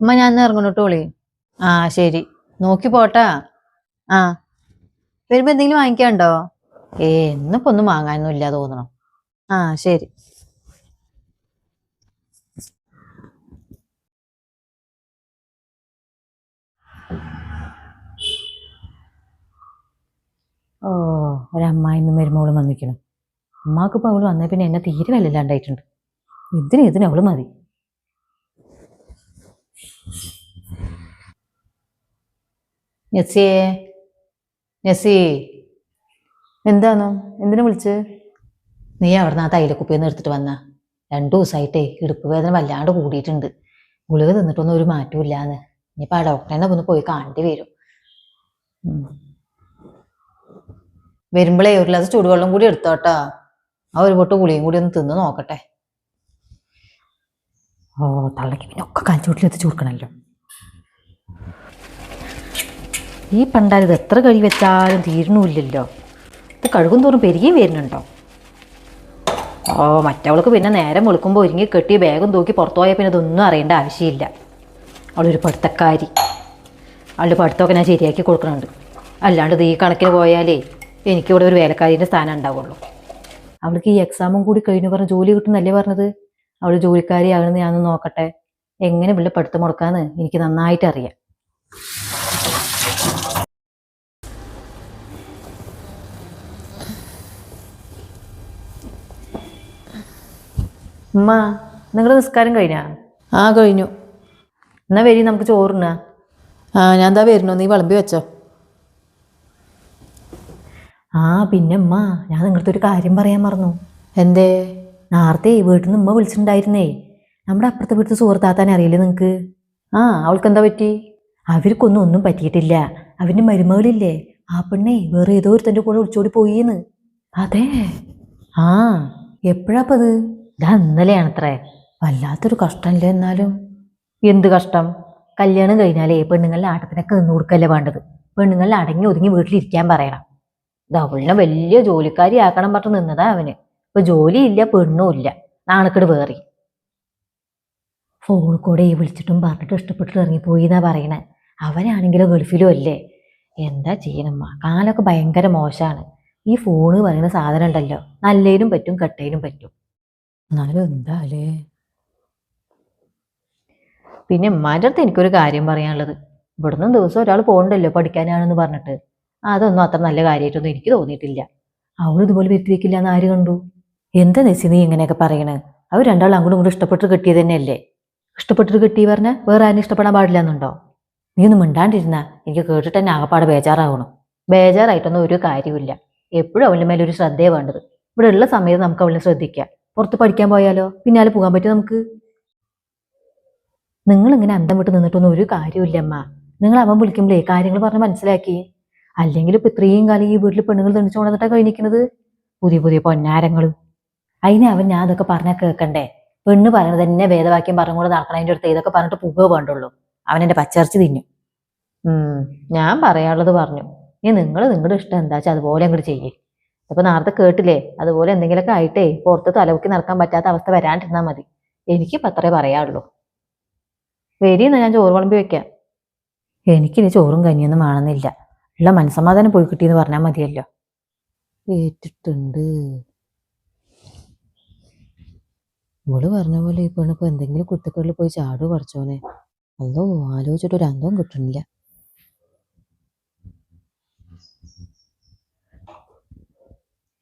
ഉമ്മ ഞാൻ ഇന്ന് ഇറങ്ങണോട്ടോളി ആ ശരി. നോക്കി പോട്ടാ. ആ. വരുമ്പോ എന്തെങ്കിലും വാങ്ങിക്കാണ്ടോ ഏ ഇന്നിപ്പോ ഒന്നും വാങ്ങാനൊന്നും ഇല്ല തോന്നണം. ആ ശരി. ഓ ഒരമ്മായിമ്മ വരുമ്പോളും വന്നിക്കണം അമ്മാക്ക് ഇപ്പൊ അവൾ വന്നേ പിന്നെ എന്നെ തീരെ വിലയില്ലാണ്ടായിട്ടുണ്ട് ഇതിന് ഇതിന് അവൾ മതി? നെസിയേ നെസി എന്താണോ? എന്തിനു വിളിച്ച്? നീ അവിടുന്ന് ആ തൈലക്കുപ്പിന്ന് എടുത്തിട്ട് വന്ന. രണ്ടു ദിവസമായിട്ടേ ഇടുപ്പ് വേദന വല്ലാണ്ട് കൂടിയിട്ടുണ്ട്. ഗുളിക തിന്നിട്ടൊന്നും ഒരു മാറ്റവും ഇല്ലാന്ന്. ഇനിയിപ്പോൾ ആ ഡോക്ടറിനെ ഒന്ന് പോയി കാണേണ്ടി വരും. വരുമ്പോഴേ ഒരു ഗ്ലാസ് ചൂടുവെള്ളം കൂടി എടുത്തോട്ടോ. ആ ഒരു പൊട്ട് ഗുളിയും കൂടി ഒന്ന് തിന്ന് നോക്കട്ടെ. ഓ തള്ളക്ക് പിന്നെ ഒക്കെ കാൽച്ചോട്ടിൽ എത്തിച്ചു കൊടുക്കണമല്ലോ. ഈ പണ്ടാൽ ഇത് എത്ര കഴുകി വെച്ചാലും തീരണമില്ലല്ലോ ഇത് കഴുകും തോറും പെരുകയും വരുന്നുണ്ടോ? ഓ മറ്റവൾക്ക് പിന്നെ നേരം വെളുക്കുമ്പോൾ ഒരുങ്ങി കെട്ടി ബാഗും തൂക്കി പുറത്തു പോയാൽ പിന്നെ ഇതൊന്നും അറിയേണ്ട ആവശ്യമില്ല. അവളൊരു പഠിത്തക്കാരി. അവളുടെ പഠിത്തമൊക്കെ ഞാൻ ശരിയാക്കി കൊടുക്കുന്നുണ്ട് അല്ലാണ്ട് ഈ കണക്കിന് പോയാലേ എനിക്കിവിടെ ഒരു വേലക്കാരിന്റെ സ്ഥാനം ഉണ്ടാവുള്ളൂ. അവൾക്ക് ഈ എക്സാമും കൂടി കഴിഞ്ഞു പറഞ്ഞ് ജോലി കിട്ടുന്നല്ലേ പറഞ്ഞത്? അവൾ ജോലിക്കാരിയാകണമെന്ന് ഞാനൊന്ന് നോക്കട്ടെ. എങ്ങനെ ഇവിടെ പഠിത്തം മുടക്കാന്ന് എനിക്ക് നന്നായിട്ട് അറിയാം. ഉമ്മ നിങ്ങളുടെ നിസ്കാരം കഴിഞ്ഞാ? ആ കഴിഞ്ഞു. എന്നാ വരി നമുക്ക് ചോറിന് ആ ഞാൻ എന്താ വരുന്നു. നീ വിളമ്പി വെച്ചോ. ആ പിന്നെ ഉമ്മ ഞാൻ നിങ്ങളുടെ ഒരു കാര്യം പറയാൻ മറന്നു. എന്തേ? നേരത്തെ വീട്ടിൽ നിന്ന് ഉമ്മ വിളിച്ചിട്ടുണ്ടായിരുന്നേ. നമ്മുടെ അപ്പുറത്തെ വീട്ടിൽ സുഹൃത്താത്താൻ അറിയില്ലേ നിങ്ങൾക്ക് ആ അവൾക്ക് എന്താ പറ്റി? അവർക്കൊന്നും ഒന്നും പറ്റിയിട്ടില്ല. അവന്റെ മരുമകളില്ലേ. ആ പെണ്ണേ വേറെ ഏതോ ഒരുത്തന്റെ കൂടെ ഒളിച്ചോടി പോയിന്ന്. അതെ. ആ എപ്പോഴാപ്പത്? ഇതാ ഇന്നലെയാണത്രേ. വല്ലാത്തൊരു കഷ്ടമല്ലേ എന്നാലും. എന്ത് കഷ്ടം? കല്യാണം കഴിഞ്ഞാലേ പെണ്ണുങ്ങളുടെ ആട്ടത്തിനൊക്കെ നിന്ന് കൊടുക്കല്ലേ വേണ്ടത്. പെണ്ണുങ്ങളിൽ അടങ്ങി ഒതുങ്ങി വീട്ടിലിരിക്കാൻ പറയണം. ഇത് അവളിനെ വലിയ ജോലിക്കാരി ആക്കണം പറഞ്ഞ് നിന്നതാ അവന്. ഇപ്പൊ ജോലിയില്ല പെണ്ണും ഇല്ല നാണക്കേട് വേറി. ഫോണിൽ കൂടെ ഈ വിളിച്ചിട്ടും പറഞ്ഞിട്ട് ഇഷ്ടപ്പെട്ടിട്ട് ഇറങ്ങിപ്പോയി എന്നാ പറയണേ. അവനാണെങ്കിലും ഗൾഫിലും അല്ലേ? എന്താ ചെയ്യണമ്മ? കാലൊക്കെ ഭയങ്കര മോശമാണ് ഈ ഫോണ് പറയുന്ന സാധനം ഉണ്ടല്ലോ. നല്ലതിനും പറ്റും കെട്ടതിനും പറ്റും. എന്നാലും എന്താലേ പിന്നെ ഉമ്മാന്റെ അടുത്ത് എനിക്കൊരു കാര്യം പറയാനുള്ളത്. ഇവിടുന്ന് ദിവസം ഒരാൾ പോകണ്ടല്ലോ പഠിക്കാനാണെന്ന് പറഞ്ഞിട്ട്. അതൊന്നും അത്ര നല്ല കാര്യമായിട്ടൊന്നും എനിക്ക് തോന്നിയിട്ടില്ല. അവൾ ഇതുപോലെ വരുത്തിവെക്കില്ല എന്ന് ആര് കണ്ടു? എന്താ നെസി നീ ഇങ്ങനെയൊക്കെ പറയണേ? അവർ രണ്ടാളും അങ്ങോട്ടും ഇങ്ങോട്ടും ഇഷ്ടപ്പെട്ട് കിട്ടിയത് തന്നെയല്ലേ? ഇഷ്ടപ്പെട്ടിട്ട് കിട്ടി പറഞ്ഞാൽ വേറെ ആരും ഇഷ്ടപ്പെടാൻ പാടില്ല എന്നുണ്ടോ നീ ഒന്ന് മിണ്ടാണ്ടിരുന്ന എനിക്ക് കേട്ടിട്ട് തന്നെ ആകപ്പാട് ബേജാറാവണം. ബേജാറായിട്ടൊന്നും ഒരു കാര്യമില്ല എപ്പോഴും അവളുടെ മേലെ ഒരു ശ്രദ്ധയെ വേണ്ടത്. ഇവിടെ ഉള്ള സമയത്ത് നമുക്ക് അവളെ ശ്രദ്ധിക്കാം. പുറത്ത് പഠിക്കാൻ പോയാലോ? പിന്നാലെ പോകാൻ പറ്റും നമുക്ക്? നിങ്ങൾ ഇങ്ങനെ അന്തം വിട്ട് നിന്നിട്ടൊന്നും ഒരു കാര്യമില്ല അമ്മ. നിങ്ങൾ അവൻ വിളിക്കുമ്പോഴേ കാര്യങ്ങൾ പറഞ്ഞ് മനസ്സിലാക്കി. അല്ലെങ്കിൽ ഇപ്പൊ ഇത്രയും കാലം ഈ വീട്ടിൽ പെണ്ണുങ്ങൾ തെണിച്ചു കൊണ്ടിട്ടാ കഴിഞ്ഞിരിക്കുന്നത് പുതിയ പുതിയ പൊന്നാരങ്ങൾ അതിനെ അവൻ ഞാൻ അതൊക്കെ പറഞ്ഞാൽ കേൾക്കണ്ടേ പെണ്ണ് പറയണത് തന്നെ വേദവാക്യം പറഞ്ഞുകൊണ്ട് നടക്കണതിന്റെ അടുത്ത് ഇതൊക്കെ പറഞ്ഞിട്ട് പുക വേണ്ടുള്ളൂ. അവൻ എന്റെ പച്ചർച്ച് തിന്നു. ഞാൻ പറയാനുള്ളത് പറഞ്ഞു. ഇനി നിങ്ങൾ നിങ്ങളുടെ ഇഷ്ടം എന്താ വെച്ചാൽ അതുപോലെ അങ്ങോട്ട് ചെയ്യേ. അപ്പോൾ നേരത്തെ കേട്ടില്ലേ? അതുപോലെ എന്തെങ്കിലുമൊക്കെ ആയിട്ടേ പുറത്ത് തലവുക്കി നടക്കാൻ പറ്റാത്ത അവസ്ഥ വരാണ്ടിരുന്നാൽ മതി. എനിക്കിപ്പോൾ അത്രേ പറയാറുള്ളൂ വരിയെന്നാ ഞാൻ ചോറ് വിളമ്പി വെക്കാം. എനിക്കിനി ചോറും കഞ്ഞിയൊന്നും വേണമെന്നില്ല. ഉള്ള മനസമാധാനം പോയി കിട്ടിയെന്ന് പറഞ്ഞാൽ മതിയല്ലോ. ഏറ്റിട്ടുണ്ട് ഇവൾ പറഞ്ഞ പോലെ ഈ ഇപ്പോൾ എന്തെങ്കിലും കുത്തുക്കളിൽ പോയി ചാട് പറിച്ചോനെ അല്ലോ ആലോചിച്ചിട്ട് ഒരു അന്തവും കിട്ടണില്ല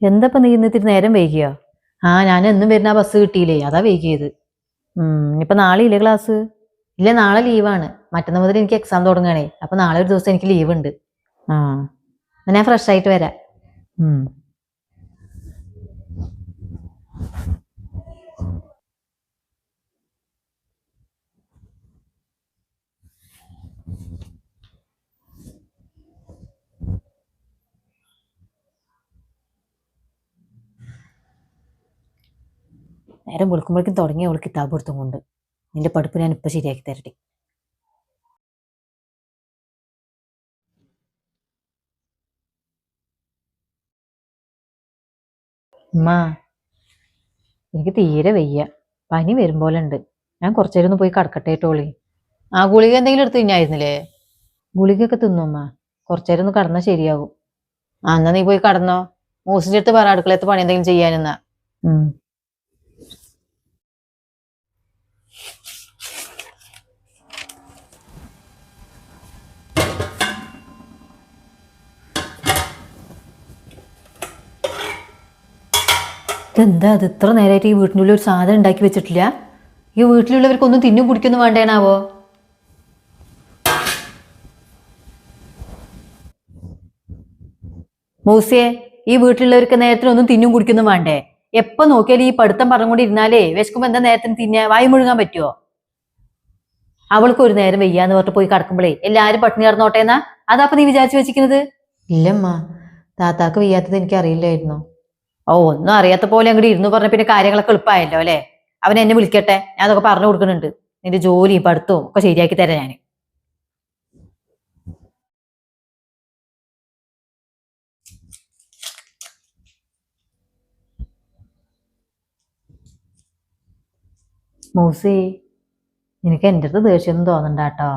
എന്തപ്പോ നീ ഇന്നിത്തിരി നേരം വൈകിയോ? ആ ഞാൻ എന്നും വരുന്ന ആ ബസ് കിട്ടിയില്ലേ? അതാ വൈകിയത്. ഇപ്പൊ നാളെ ഇല്ലേ ക്ലാസ് ഇല്ല നാളെ ലീവാണ് മറ്റന്നാൾ മുതൽ എനിക്ക് എക്സാം തുടങ്ങുകയാണേ. അപ്പൊ നാളെ ഒരു ദിവസം എനിക്ക് ലീവ് ഉണ്ട്. ആ ഞാൻ ഫ്രഷ് ആയിട്ട് വരാം. നേരം വിളിക്കുമ്പോഴേക്കും തുടങ്ങിയ അവൾ കിതാബ് എടുത്തും കൊണ്ട്. നിന്റെ പഠിപ്പ് ഞാൻ ഇപ്പൊ ശരിയാക്കി തരട്ടെ. ഉമ്മ എനിക്ക് തീരെ വയ്യ. പനി വരും പോലെ ഉണ്ട് ഞാൻ കുറച്ചു നേരം ഒന്ന് പോയി കടക്കട്ടെ ടോളി ആ ഗുളിക എന്തെങ്കിലും എടുത്ത് തിന്നായിരുന്നില്ലേ? ഗുളികയൊക്കെ തിന്നുമ്മ കുറച്ചേരം ഒന്ന് കടന്നാൽ ശരിയാകും. ആ എന്നാ നീ പോയി കടന്നോ. മൂസിന്റെ അടുത്ത് പറ അടുക്കളയത്ത് പണി എന്തെങ്കിലും ചെയ്യാനെന്നാ. ഇതെന്താ അത്? ഇത്ര നേരമായിട്ട് ഈ വീട്ടിനുള്ളിൽ ഒരു സാധനം ഉണ്ടാക്കി വെച്ചിട്ടില്ല. ഈ വീട്ടിലുള്ളവർക്കൊന്നും തിന്നും കുടിക്കൊന്നും വേണ്ടേനാവോ? മൂസിയെ ഈ വീട്ടിലുള്ളവർക്ക് നേരത്തിന് ഒന്നും തിന്നും കുടിക്കൊന്നും വേണ്ടേ? എപ്പൊ നോക്കിയാലും ഈ പഠിത്തം പറഞ്ഞുകൊണ്ടിരുന്നാലേ വിശക്കുമ്പോ എന്താ നേരത്തിന് തിന്നെ? വായി മുഴുകാൻ പറ്റുമോ അവൾക്ക് ഒരു നേരം വെയ്യാന്ന് പറഞ്ഞിട്ട് പോയി കിടക്കുമ്പോഴേ എല്ലാരും പട്ടിണി കിടന്നോട്ടേന്നാ? അതാപ്പൊ നീ വിചാരിച്ചു വെച്ചിരിക്കുന്നത്? ഇല്ലമ്മ. താത്താക്ക് വയ്യാത്തത് എനിക്ക് അറിയില്ലായിരുന്നു ഓ ഒന്നും അറിയാത്ത പോലെ അങ്ങോട്ട് ഇരുന്നു പറഞ്ഞ പിന്നെ കാര്യങ്ങളൊക്കെ എളുപ്പമായല്ലോ അല്ലേ? അവൻ എന്നെ വിളിക്കട്ടെ? ഞാൻ അതൊക്കെ പറഞ്ഞു കൊടുക്കുന്നുണ്ട്. നിന്റെ ജോലിയും പഠിത്തവും ഒക്കെ ശരിയാക്കി തരാം ഞാൻ മൂസി നിനക്ക് എന്റെ അടുത്ത് ദേഷ്യമൊന്നും തോന്നണ്ട കേട്ടോ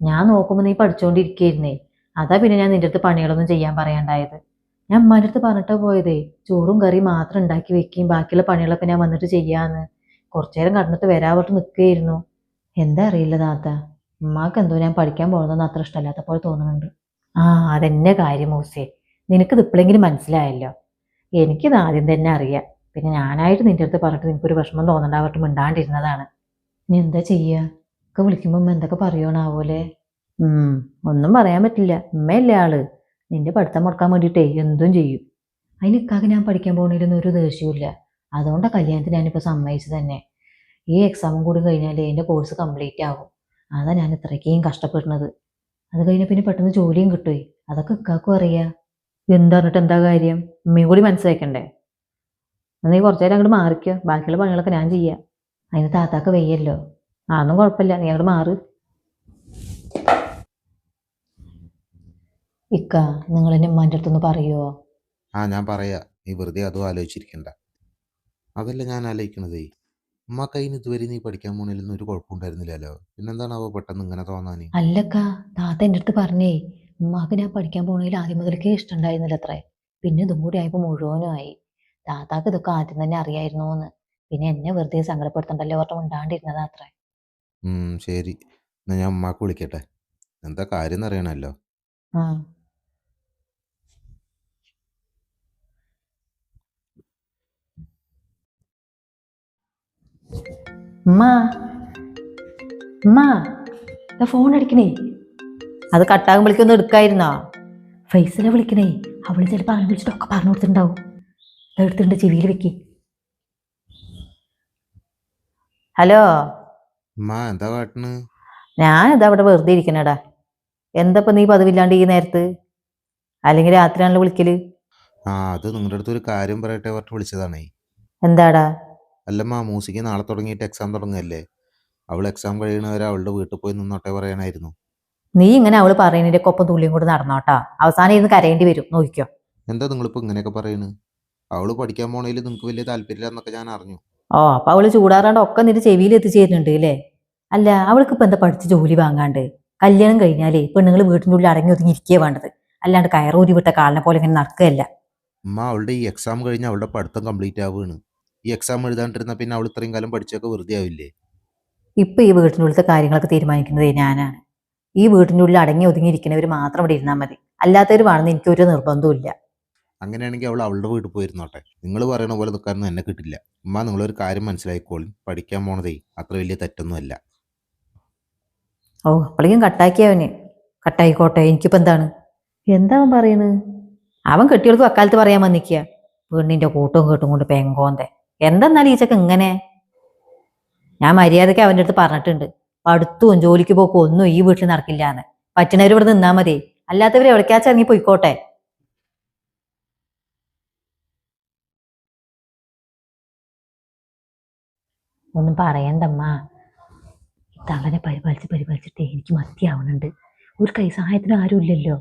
ഞാൻ നോക്കുമ്പോൾ നീ പഠിച്ചുകൊണ്ടിരിക്കുകയായിരുന്നേ അതാ പിന്നെ ഞാൻ നിന്റെ അടുത്ത് പണികളൊന്നും ചെയ്യാൻ പറയാണ്ടായത്. ഞാൻ അടുത്ത് പറഞ്ഞിട്ടാ പോയതേ. ചോറും കറിയും മാത്രം ഉണ്ടാക്കി വെക്കുകയും ബാക്കിയുള്ള പണികളൊക്കെ ഞാൻ വന്നിട്ട് ചെയ്യാന്ന്. കുറച്ചു നേരം കടന്നിട്ട് വരാവട്ട് നിൽക്കുകയായിരുന്നു. എന്താ അറിയില്ല താത്ത. ഉമ്മാക്ക് എന്തോ ഞാൻ പഠിക്കാൻ പോകുന്നതെന്ന് അത്ര ഇഷ്ടമല്ലാത്ത പോലെ തോന്നുന്നുണ്ട്. ആ അതെന്നെ കാര്യം മൂസേ. നിനക്കിത് ഇപ്പോഴെങ്കിലും മനസ്സിലായല്ലോ. എനിക്കിത് ആദ്യം തന്നെ അറിയാം. പിന്നെ ഞാനായിട്ട് നിന്റെ അടുത്ത് പറഞ്ഞിട്ട് നിനക്കൊരു വിഷമം തോന്നണ്ടാവട്ടെ മിണ്ടാണ്ടിരുന്നതാണ്. ഇനി എന്താ ചെയ്യുക ഒക്കെ വിളിക്കുമ്പോൾ എന്തൊക്കെ പറയണാവൂലേ ഒന്നും പറയാൻ പറ്റില്ല. ഉമ്മയല്ലേ ആൾ. നിന്റെ പഠിത്തം മുടക്കാൻ വേണ്ടിയിട്ടേ എന്തും ചെയ്യും. അതിന് ഇക്കാക്ക് ഞാൻ പഠിക്കാൻ പോകണേലൊന്നും ഒരു ദേഷ്യമില്ല അതുകൊണ്ടാണ് കല്യാണത്തിന് ഞാനിപ്പോൾ സമ്മതിച്ചത് തന്നെ. ഈ എക്സാമും കൂടി കഴിഞ്ഞാൽ എന്റെ കോഴ്സ് കംപ്ലീറ്റ് ആകും അതാ ഞാൻ ഇത്രയ്ക്കും കഷ്ടപ്പെടുന്നത്. അത് കഴിഞ്ഞാൽ പിന്നെ പെട്ടെന്ന് ജോലിയും കിട്ടുമേ അതൊക്കെ ഇക്കാക്കും അറിയാം. എന്താ എന്താ കാര്യം? ഉമ്മയും കൂടി മനസ്സിലാക്കണ്ടേ? നീ കുറച്ചു നേരം അങ്ങോട്ട് മാറിക്കോ. ബാക്കിയുള്ള പണികളൊക്കെ ഞാൻ ചെയ്യാം. അതിന് താത്താക്ക് വെയ്യല്ലോ. അതൊന്നും കുഴപ്പമില്ല. നീ അങ്ങോട്ട് മാറ്. ഇക്ക നിങ്ങൾ എന്നെ ഉമ്മാന്റെ അടുത്തൊന്ന് പറയുമോ ആ ഞാൻ പറയാ. നീ വെറുതെ അതും ആലോചിച്ചിരിക്കണ്ട. അതല്ല ഞാൻ ആലോചിക്കണതേ. ഉമ്മക്ക് അതിന് ഇതുവരെ നീ പഠിക്കാൻ പോണില്ലെന്ന് ഒരു കുഴപ്പമുണ്ടായിരുന്നില്ലല്ലോ പിന്നെന്താണ് അവ പെട്ടെന്ന് ഇങ്ങനെ തോന്നാനേ? അല്ലക്ക താത്ത എന്റെ അടുത്ത് പറഞ്ഞേ ഉമ്മാക്ക് ഞാൻ പഠിക്കാൻ പോണതിൽ ആദ്യം മുതൽക്കേ ഇഷ്ടമുണ്ടായിരുന്നില്ല അത്രേ. പിന്നെ ഇതും കൂടി ആയപ്പോൾ മുഴുവനും ആയി താത്താക്ക് ഇതൊക്കെ ആദ്യം തന്നെ അറിയായിരുന്നു എന്ന് പിന്നെ എന്നെ വെറുതെ സങ്കടപ്പെടുത്തണ്ടല്ലോ പറഞ്ഞ് ഉണ്ടാണ്ടിരുന്നതാ അത്രേ. ഉം ശരി. എന്നാ ഞാൻ ഉമ്മാക്ക് വിളിക്കട്ടെ. എന്താ കാര്യം എന്നറിയണമല്ലോ ആ. ദാ ഫോൺ അടിക്കണേ. അത് കട്ടാകുമ്പോഴേക്കൊന്നും എടുക്കായിരുന്നോ? ഫൈസിനെ വിളിക്കണേ. അവൾ ചിലപ്പോൾ അവനെ വിളിച്ചിട്ടൊക്കെ പറഞ്ഞു കൊടുത്തിട്ടുണ്ടാവും. എടുത്തിട്ടുണ്ട് ചെവിയിൽ വെക്ക്. ഹലോ? ഉമ്മ എന്താ ഞാൻ ഞാനിതാ അവിടെ വെറുതെ ഇരിക്കണടാ. എന്തപ്പോ നീ പതിവില്ലാണ്ട് ഈ നേരത്ത്? അല്ലെങ്കിൽ രാത്രിയാണല്ലോ വിളിക്കൽ? ആ അത് നിങ്ങളുടെ അടുത്ത് ഒരു കാര്യം പറയട്ടെ പറഞ്ഞിട്ട് വിളിച്ചതാണേ. എന്താടാ? അല്ലമ്മ മൂസിക്ക് നാളെ തുടങ്ങിയിട്ട് എക്സാം തുടങ്ങുകയല്ലേ അവൾ എക്സാം കഴിയണവരെ അവളുടെ വീട്ടിൽ പോയി നിന്നോട്ടെ പറയാനായിരുന്നു. നീ ഇങ്ങനെ അവൾ പറയുന്നതിന്റെ ഒപ്പം തുള്ളിയും കൂടെ നടന്നോട്ടാ അവസാനം ഇരുന്ന് കരയേണ്ടി വരും. നോക്കിക്കോ. എന്താ നിങ്ങളിപ്പോൾ ഇങ്ങനെയൊക്കെ പറയുന്നത് അവൾ പഠിക്കാൻ പോണേൽ നിങ്ങൾക്ക് വലിയ താല്പര്യമില്ല എന്നൊക്കെ ഞാൻ അറിഞ്ഞു. ഓ അപ്പൊ അവൾ ചൂടാറാണ്ട് ഒക്കെ നിന്റെ ചെവിയിൽ എത്തിച്ചേരുന്നുണ്ട് അല്ലേ അല്ല അവൾക്ക് ഇപ്പൊ എന്താ പഠിച്ച് ജോലി വാങ്ങാണ്ട്? കല്യാണം കഴിഞ്ഞാലേ പെണ്ണുങ്ങൾ വീട്ടിന്റെ ഉള്ളിൽ അടങ്ങി ഒതുങ്ങി ഇരിക്കുക വേണ്ടത്. അല്ലാണ്ട് കയറൂരി വിട്ട കാലിനെ പോലെ ഇങ്ങനെ നടക്കുകയല്ല. ഉമ്മ അവളുടെ ഈ എക്സാം കഴിഞ്ഞ് അവളുടെ പഠിത്തം കംപ്ലീറ്റ് ആവുകയാണ്. ഈ എക്സാം എഴുതാണ്ടിരുന്ന പിന്നെ അവൾ ഇത്രയും കാലം പഠിച്ചൊക്കെ വെറുതെ ആവില്ലേ? ഇപ്പൊ ഈ വീട്ടിനുള്ളിലത്തെ കാര്യങ്ങളൊക്കെ തീരുമാനിക്കുന്നത് ഞാനാണ്. ഈ വീട്ടിന്റെ ഉള്ളിൽ അടങ്ങി ഒതുങ്ങിയിരിക്കുന്നവർ മാത്രം ഇവിടെ ഇരുന്നാൽ മതി. അല്ലാത്തവർ വേണമെന്ന് എനിക്ക് ഒരു നിർബന്ധവും ഇല്ല. അങ്ങനെയാണെങ്കിൽ അവൾ അവളുടെ വീട്ടിൽ പോയിരുന്നോട്ടെ. നിങ്ങൾ പറയണ പോലെ നിൽക്കാനൊന്നും എന്നെ കിട്ടില്ല. ഉമ്മ നിങ്ങളൊരു കാര്യം മനസ്സിലാക്കിക്കോളും പഠിക്കാൻ പോണതേ അത്ര വലിയ തെറ്റൊന്നുമല്ല ഓ അപ്പോഴേക്കും കട്ടാക്കിയവന് കട്ടായിക്കോട്ടെ എനിക്കിപ്പോ എന്താണ്? എന്താ അവൻ പറയുന്നത് അവൻ കെട്ടികൾക്ക് അക്കാലത്ത് പറയാൻ വന്നിക്കുക പെണ്ണിന്റെ കൂട്ടവും കേട്ടും കൊണ്ട് പെങ്കോന്തെ എന്തെന്നാലും ഈച്ചക്ക് ചെക്ക ഇങ്ങനെ? ഞാൻ മര്യാദയ്ക്ക് അവന്റെ അടുത്ത് പറഞ്ഞിട്ടുണ്ട്. പഠിത്തവും ജോലിക്ക് പോക്കും ഒന്നും ഈ വീട്ടിൽ നടക്കില്ല എന്ന് പറ്റണവർ ഇവിടെ നിന്നാ മതി. അല്ലാത്തവർ എവിടേക്കാച്ച ഇറങ്ങി പോയിക്കോട്ടെ? ഒന്നും പറയണ്ടമ്മ. തള്ളനെ പരിപാലിച്ച് പരിപാലിച്ചിട്ട് എനിക്ക് മത്തിയാവുന്നുണ്ട് ഒരു കൈ സഹായത്തിന് ആരും ഇല്ലല്ലോ.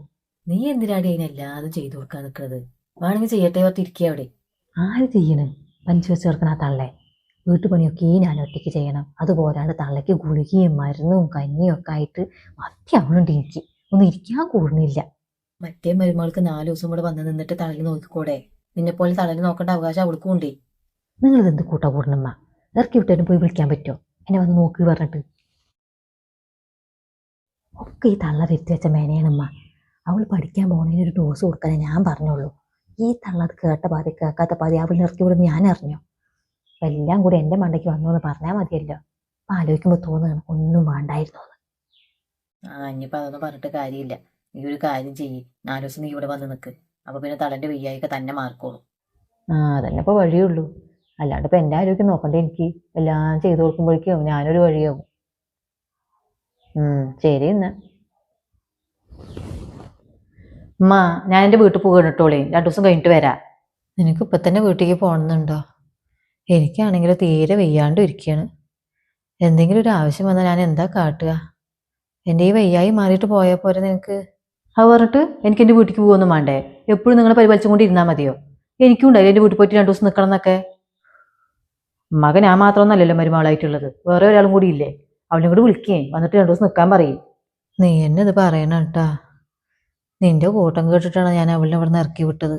നീ എന്തിനാടി അതിനെല്ലാതും ചെയ്തു കൊടുക്കാൻ നിൽക്കുന്നത് വേണമെങ്കിൽ ചെയ്യട്ടെ ഇരിക്കുക അവിടെ. ആര് ചെയ്യണ്? പഞ്ച് വെച്ച് ചേർക്കണ ആ തള്ളെ. വീട്ടുപണിയൊക്കെ ഈ ഞാൻ ഒറ്റയ്ക്ക് ചെയ്യണം. അതുപോരാണ്ട് തള്ളയ്ക്ക് ഗുളികയും മരുന്നും കഞ്ഞിയും ഒക്കെ ആയിട്ട് മത്തിയാവണുണ്ട് എനിക്ക്. ഒന്നും ഇരിക്കാൻ കൂടുന്നില്ല. മറ്റേ മരുമകൾക്ക് നാല് ദിവസം കൂടെ വന്ന് നിന്നിട്ട് തളയിൽ നോക്കിക്കൂടെ? നിന്നെപ്പോലെ തളയിൽ നോക്കേണ്ട അവകാശം അവൾക്കും ഉണ്ടേ. നിങ്ങൾ എന്ത് കൂട്ടാ കൂടണമ്മ ഇറക്കി വിട്ടാലും പോയി വിളിക്കാൻ പറ്റുമോ എന്നെ വന്ന് നോക്കി പറഞ്ഞിട്ട്. ഒക്കെ ഈ തള്ള വരുത്തി വെച്ച മേനയാണമ്മ. അവൾ പഠിക്കാൻ പോണതിന് ഒരു ഡോസ് കൊടുക്കാനേ ഞാൻ പറഞ്ഞുള്ളൂ. ഈ തള്ളത് കേട്ട പാതി കേൾക്കാത്ത പാതി അവൾ നിർത്തി വിടുന്ന ഞാൻ അറിഞ്ഞു. എല്ലാം കൂടി എന്റെ മണ്ടയ്ക്ക് വന്നു എന്ന് പറഞ്ഞാൽ മതിയല്ലോ. അപ്പൊ ആലോചിക്കുമ്പോൾ തോന്നുകയാണ് ഒന്നും വേണ്ടായിരുന്നു. ആ ഇനിയിപ്പോൾ അതൊന്നും പറഞ്ഞിട്ട് കാര്യമില്ല. നീ ഒരു കാര്യം ചെയ്യ്. നാല് ദിവസം നീ ഇവിടെ വന്ന് നിൽക്ക് അപ്പൊ പിന്നെ തളന്റെ വയ്യായിക്ക തന്നെ മാർക്കോളൂ ആ അതന്നെ ഇപ്പോൾ വഴിയുള്ളൂ അല്ലാണ്ട് ഇപ്പം എന്റെ ആരോഗ്യം നോക്കണ്ടേ എനിക്ക്? എല്ലാം ചെയ്തു കൊടുക്കുമ്പോഴേക്കും ഞാനൊരു വഴിയാവും. ഉം, ശരി എന്നാ. ഉമ്മ ഞാൻ എന്റെ വീട്ടിൽ പോകണം കേട്ടോളേ രണ്ടു ദിവസം കഴിഞ്ഞിട്ട് വരാം. നിനക്ക് ഇപ്പം തന്നെ വീട്ടിലേക്ക് പോകണമെന്നുണ്ടോ? എനിക്കാണെങ്കിൽ തീരെ വെയ്യാണ്ട് ഇരിക്കുകയാണ് എന്തെങ്കിലും ഒരു ആവശ്യം വന്നാൽ ഞാൻ എന്താ കാട്ടുക? എന്റെ ഈ വയ്യായി മാറിയിട്ട് പോയാൽ പോരെ നിനക്ക്? അത് പറഞ്ഞിട്ട് എനിക്ക് എന്റെ വീട്ടിലേക്ക് പോകുമെന്ന് വേണ്ടേ? എപ്പോഴും നിങ്ങളെ പരിപാലിച്ചുകൊണ്ട് ഇരുന്നാൽ മതിയോ? എനിക്കും ഉണ്ടായില്ല എന്റെ വീട്ടിൽ പോയിട്ട് രണ്ടു ദിവസം നിൽക്കണം എന്നൊക്കെ? മകൻ ഞാൻ മാത്രമൊന്നല്ലല്ലോ മരുമകളായിട്ടുള്ളത്. വേറെ ഒരാളും കൂടി ഇല്ലേ? അവളും കൂടി വിളിക്കേ. വന്നിട്ട് രണ്ടു ദിവസം നിൽക്കാൻ പറയും. നീ എന്നെ ഇത് പറയണം കേട്ടാ. നിന്റെ കൂട്ടം കേട്ടിട്ടാണ് ഞാൻ അവളിനെ ഇവിടെ നിന്ന് ഇറക്കി വിട്ടത്.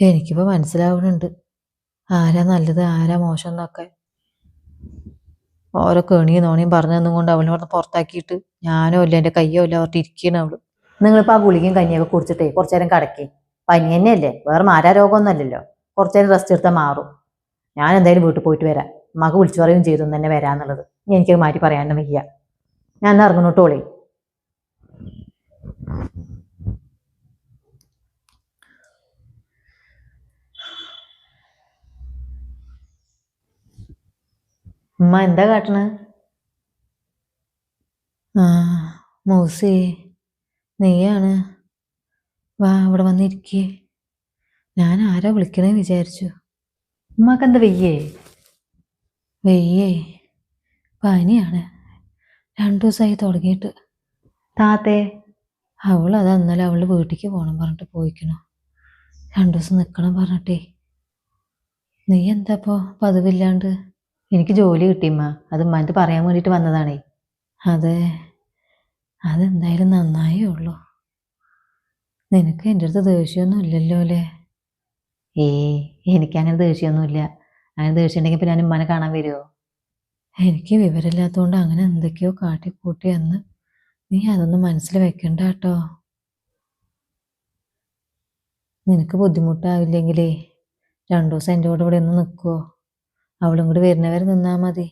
എനിക്കിപ്പോൾ മനസ്സിലാവുന്നുണ്ട്. ആരാ നല്ലത് ആരാ മോശം എന്നൊക്കെ. ഓരോ കേണിയും നോണിയും പറഞ്ഞു തന്നുകൊണ്ട് അവളിനെ ഇവിടെ പുറത്താക്കിയിട്ട് ഞാനോ ഇല്ല എന്റെ കയ്യോ ഇല്ല അവർക്ക് ഇരിക്കണം അവൾ. നിങ്ങളിപ്പോൾ ആ ഗുളികയും കഞ്ഞിയൊക്കെ കുടിച്ചിട്ടേ കുറച്ചു നേരം കിടക്കി. പനി തന്നെയല്ലേ? വേറെ മാരാ രോഗമൊന്നുമല്ലല്ലോ. കുറച്ചു നേരം റെസ്റ്റ് എടുത്താൽ മാറും. ഞാൻ എന്തായാലും വീട്ടിൽ പോയിട്ട് വരാം. മക വിളിച്ചു പറയുകയും ചെയ്തു തന്നെ വരാന്നുള്ളത്. ഇനി എനിക്കത് മാറ്റി പറയാനും വയ്യ. ഞാൻ ഇറങ്ങണോട്ടോളേ ഉമ്മ എന്താ കാട്ടണ? ആ മൂസി നീയാണ്. വാ ഇവിടെ വന്നിരിക്കേ. ഞാൻ ആരാ വിളിക്കണേ വിചാരിച്ചു. ഉമ്മാക്ക് എന്താ വെയ്യേ? വെയ്യേ പനിയാണ്. രണ്ടു ദിവസമായി തുടങ്ങിയിട്ട്. താത്തേ അവൾ അത് അന്നലെ അവളുടെ വീട്ടിലേക്ക് പോകണം പറഞ്ഞിട്ട് പോയിക്കണം. രണ്ടു ദിവസം നിൽക്കണം പറഞ്ഞിട്ടേ. നീ എന്താ ഇപ്പോൾ പതിവില്ലാണ്ട്? എനിക്ക് ജോലി കിട്ടിയമ്മ അത് ഉമ്മാന്റെ പറയാൻ വേണ്ടിയിട്ട് വന്നതാണേ. അതെ. അതെന്തായാലും നന്നായേ ഉള്ളൂ. നിനക്ക് എന്റെ അടുത്ത് ദേഷ്യമൊന്നും ഇല്ലല്ലോ അല്ലേ? ഏയ് എനിക്കങ്ങനെ ദേഷ്യമൊന്നുമില്ല. അങ്ങനെ ദേഷ്യം ഉണ്ടെങ്കിൽ പിന്നെ ഞാൻ ഉമ്മാനെ കാണാൻ വരുമോ എനിക്ക് വിവരമില്ലാത്തതുകൊണ്ട് അങ്ങനെ എന്തൊക്കെയോ കാട്ടിക്കൂട്ടി എന്ന് നീ അതൊന്നും മനസ്സിൽ വെക്കണ്ട കേട്ടോ. നിനക്ക് ബുദ്ധിമുട്ടാവില്ലെങ്കിലേ രണ്ടു ദിവസം എന്റെ കൂടെ ഇവിടെ ഒന്ന് നിൽക്കുമോ അവളും കൂടി വരുന്നവരെ നിന്നാൽ മതി.